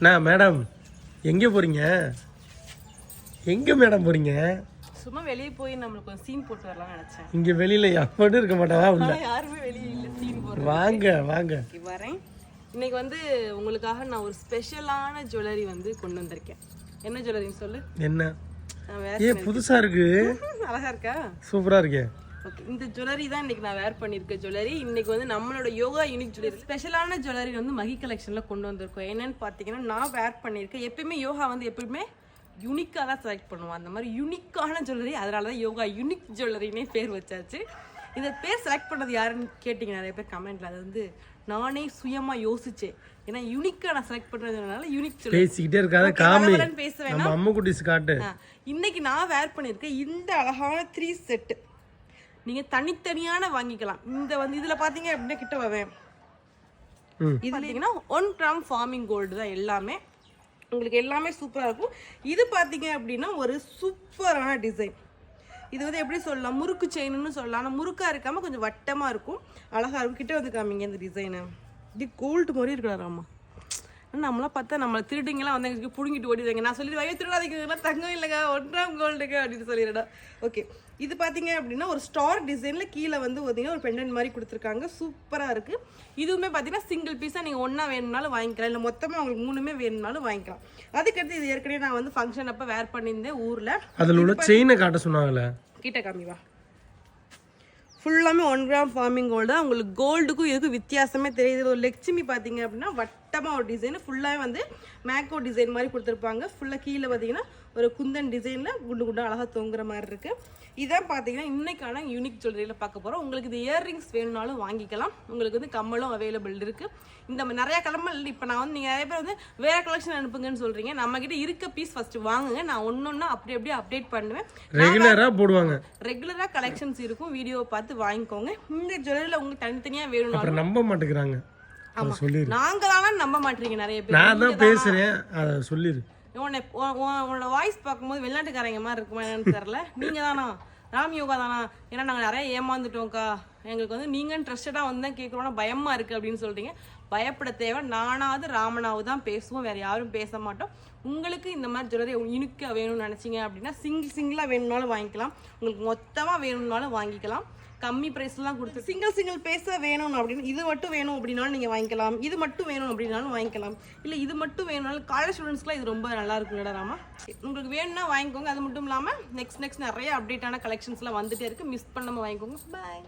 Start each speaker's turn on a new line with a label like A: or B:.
A: அண்ணா madam எங்கே போறீங்க? எங்க மேடம் போறீங்க?
B: சும்மா வெளியே போய் நம்மளுக்கு கொஞ்சம் சீன் போட்டு வரலாம்னு நினைச்சேன்.
A: இங்க வெளியில எவனும் இருக்க மாட்டாவா உள்ள
B: யாருமே வெளியே இல்ல சீன் போடுறோம்
A: வாங்க வாங்க.
B: வரேன். இன்னைக்கு வந்து உங்களுக்காக நான் ஒரு ஸ்பெஷலான ஜுவல்லரி வந்து கொண்டு வந்திருக்கேன். என்ன ஜுவல்லரின்னு சொல்லு.
A: என்ன?
B: நான் வேற
A: ஏ புதுசா இருக்கு?
B: அழகா இருக்கா?
A: சூப்பரா இருக்கே.
B: ஓகே இந்த ஜுவல்லரி தான் இன்னைக்கு நான் வேர் பண்ணியிருக்க ஜுவல்லரி இன்னைக்கு வந்து நம்மளோட யோகா யூனிக் ஜுவல்லரி ஸ்பெஷலான ஜுவல்லரி வந்து மகி கலெக்ஷனில் கொண்டு வந்திருக்கோம். என்னன்னு பார்த்தீங்கன்னா நான் வேர் பண்ணியிருக்கேன் எப்பயுமே யோகா வந்து எப்பயுமே யூனிக்காக தான் செலக்ட் பண்ணுவோம். அந்த மாதிரி யூனிக்கான ஜுவல்லரி அதனால தான் யோகா யூனிக் ஜுவல்லரினே பேர் வச்சாச்சு. இந்த பேர் செலக்ட் பண்ணது யாருன்னு கேட்டிங்க? நிறைய பேர் கமெண்ட்ல அது வந்து நானே சுயமா யோசிச்சேன். ஏன்னா யூனிக்காக நான் செலக்ட் பண்ணுறதுனால யூனிக்
A: பேசிக்கிட்டே இருக்காத காமி.
B: வளவளன்னு பேச வேணாம்.
A: நம்ம அம்மு குட்டிஸ் காட்டு
B: இன்னைக்கு நான் வேர் பண்ணியிருக்கேன் இந்த அழகான த்ரீ செட்டு நீங்க தனித்தனியான வாங்கிக்கலாம். இந்த வந்து இதுல பாத்தீங்க அப்படின்னா கிட்ட வரேன். இது பார்த்தீங்கன்னா ஒன் கிராம் ஃபார்மிங் கோல்டு தான் எல்லாமே. உங்களுக்கு எல்லாமே சூப்பரா இருக்கும். இது பாத்தீங்க அப்படின்னா ஒரு சூப்பரான டிசைன் இது வந்து எப்படி சொல்லலாம்? முறுக்கு செயின்னு சொல்லலாம். ஆனால் முறுக்கா இருக்காம கொஞ்சம் வட்டமா இருக்கும். அழகா இருக்கும். கிட்ட வந்து காமிங்க இந்த டிசைனு இது கோல்டு மாதிரி இருக்கிறாராமா நம்மளாம் பார்த்தா நம்மளை திருடிங்கலாம் வந்து எங்களுக்கு பிடுங்கிட்டு ஓடிடுவாங்க. நான் சொல்லி வயது திருடாதீங்க தங்கம் இல்லைங்க ஒன்றாம் கோல்டுங்க அப்படின்னு சொல்லிடுடா ஓகே இது பார்த்தீங்க அப்படின்னா ஒரு ஸ்டார் டிசைனில் கீழே வந்து பார்த்தீங்கன்னா ஒரு பெண்டன் மாதிரி கொடுத்துருக்காங்க. சூப்பராக இருக்குது இதுவுமே பார்த்தீங்கன்னா சிங்கிள் பீஸாக நீங்கள் ஒன்றா வேணும்னாலும் வாங்கிக்கலாம். இல்லை மொத்தமாக உங்களுக்கு மூணுமே வேணும்னாலும் வாங்கிக்கலாம். அதுக்கடுத்து இது ஏற்கனவே நான் வந்து ஃபங்க்ஷன் அப்போ வேர் பண்ணியிருந்தேன் ஊரில்.
A: அதுல உள்ள செயினை காட்ட சொன்னாங்களே
B: கிட்ட காமி வா. ஃபுல்லாமே ஒன் கிராம் ஃபார்மிங் கோல்டு தான். உங்களுக்கு கோல்டுக்கும் இதுக்கும் வித்தியாசமே தெரியுது. ஒரு லட்சுமி பார்த்தீங்க அப்படின்னா வட்டமாக ஒரு டிசைன் ஃபுல்லாகவே வந்து மேக்கோ டிசைன் மாதிரி கொடுத்துருப்பாங்க. ஃபுல்லாக கீழே பார்த்தீங்கன்னா ஒரு குந்தன் டிசைனில் குண்டு குண்டா அழகாக தொங்குற மாதிரி இருக்குது இதான் பார்த்தீங்கன்னா இன்னைக்கான யூனிக் ஜுவல்லரியில் பார்க்க போகிறோம் உங்களுக்கு இது இயர்ரிங்ஸ் வேணும்னாலும் வாங்கிக்கலாம். உங்களுக்கு வந்து கம்மலும் அவைலபிள் இருக்குது இந்த மாதிரி நிறைய கலமல் இப்போ நான் வந்து நீங்கள் நிறைய பேர் வந்து வேற கலெக்ஷன் அனுப்புங்கன்னு சொல்கிறீங்க நம்மக்கிட்ட இருக்க பீஸ் ஃபஸ்ட்டு வாங்குங்க. நான் ஒன்று ஒன்றா அப்படி அப்படியே அப்டேட் பண்ணுவேன்.
A: ரெகுலரா போடுவாங்க.
B: ரெகுலரா கலெக்ஷன்ஸ் இருக்கும். வீடியோ பார்த்து வாங்கிக்கோங்க. இந்த ஜுவல்லரியில் உங்களுக்கு தனித்தனியா வேணும்னாலும்
A: அப்புறம் நம்ப மாட்டேங்கிறாங்க. அதை சொல்லிடு
B: நாங்க தானே நம்ப மாட்டீங்க நிறைய பேர்.
A: நான் தான் பேசுறேன். அதை
B: உன்னை உன்- உன்னோட வாய்ஸ் பார்க்கும்போது வெளிநாட்டுக்காரங்க மாதிரி இருக்குமா என்னன்னு தெரியல. நீங்க தானா ராம் யோகா தானா? ஏன்னா நாங்க நிறைய ஏமாந்துட்டோம்க்கா. எங்களுக்கு வந்து நீங்க ட்ரஸ்டடா வந்து தான் கேட்குறோம்னா பயமா இருக்கு அப்படின்னு சொல்றீங்க. பயப்பட தேவை. நானாவது ராமனாவது தான் பேசுவோம். வேற யாரும் பேச மாட்டோம். உங்களுக்கு இந்த மாதிரி ஜுவல்லரி இனிக்க வேணும்னு நினைச்சீங்க அப்படின்னா சிங்கிள் சிங்கிளா வேணும்னாலும் வாங்கிக்கலாம். உங்களுக்கு மொத்தமா வேணும்னாலும் வாங்கிக்கலாம். கம்மி ப்ரைஸ்லாம் கொடுத்து சிங்கிள் சிங்கிள் பேச வேணும் அப்படின்னு இது மட்டும் வேணும் அப்படின்னாலும் நீங்கள் வாங்கிக்கலாம். இது மட்டும் வேணும் அப்படின்னாலும் வாங்கிக்கலாம். இல்லை இது மட்டும் வேணும்னாலும் காலேஜ் ஸ்டூடெண்ட்ஸ்க்குலாம் இது ரொம்ப நல்லா இருக்குங்கடா ராமா. உங்களுக்கு வேணும்னா வாங்கிக்கோங்க. அது மட்டும் இல்லாமல் நெக்ஸ்ட் நெக்ஸ்ட் நிறைய அப்டேட்டான கலெக்ஷன்ஸ்லாம் வந்துட்டே இருக்கு. மிஸ் பண்ணாமல் வாங்கிக்கோங்க. பாய்